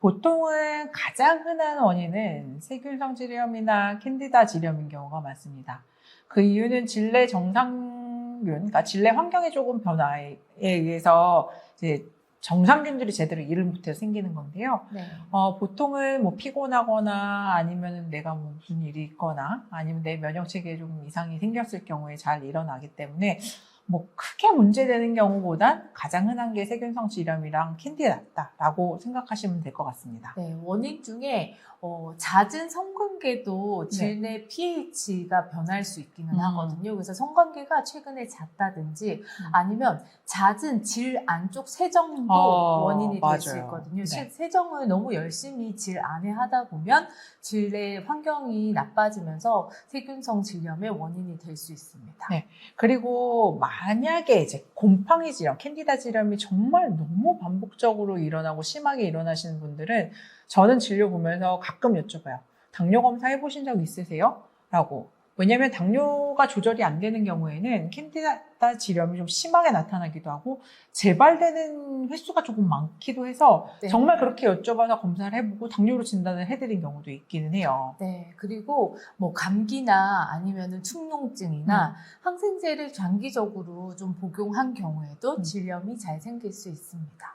보통은 가장 흔한 원인은 세균성 질염이나 캔디다 질염인 경우가 많습니다. 그 이유는 질내 정상균, 그러니까 질내 환경의 조금 변화에 의해서 이제 정상균들이 제대로 일을 못해서 생기는 건데요. 네. 어, 보통은 뭐 피곤하거나 아니면 내가 뭐 무슨 일이 있거나 아니면 내 면역 체계에 좀 이상이 생겼을 경우에 잘 일어나기 때문에 뭐 크게 문제되는 경우보단 가장 흔한 게 세균성 질염이랑 캔디다라고 생각하시면 될 것 같습니다. 네, 원인 중에 어, 잦은 성관계도 질내 pH가 변할 수 있기는 음. 하거든요. 그래서 성관계가 최근에 잦다든지 음. 아니면 잦은 질 안쪽 세정도 어, 원인이 될 수. 있거든요. 네. 실- 세정을 너무 열심히 질 안에 하다 보면 질내 환경이 나빠지면서 세균성 질염의 원인이 될 수 있습니다. 네. 그리고 만약에 이제 곰팡이 질염, 캔디다 질염이 정말 너무 반복적으로 일어나고 심하게 일어나시는 분들은 저는 진료 보면서 가끔 여쭤봐요. 당뇨 검사 해보신 적 있으세요? 라고. 왜냐면 당뇨가 조절이 안 되는 경우에는 캔디다 질염이 좀 심하게 나타나기도 하고 재발되는 횟수가 조금 많기도 해서 네. 정말 그렇게 여쭤봐서 검사를 해보고 당뇨로 진단을 해드린 경우도 있기는 해요. 네, 그리고 뭐 감기나 아니면은 축농증이나 항생제를 장기적으로 좀 복용한 경우에도 음. 질염이 잘 생길 수 있습니다.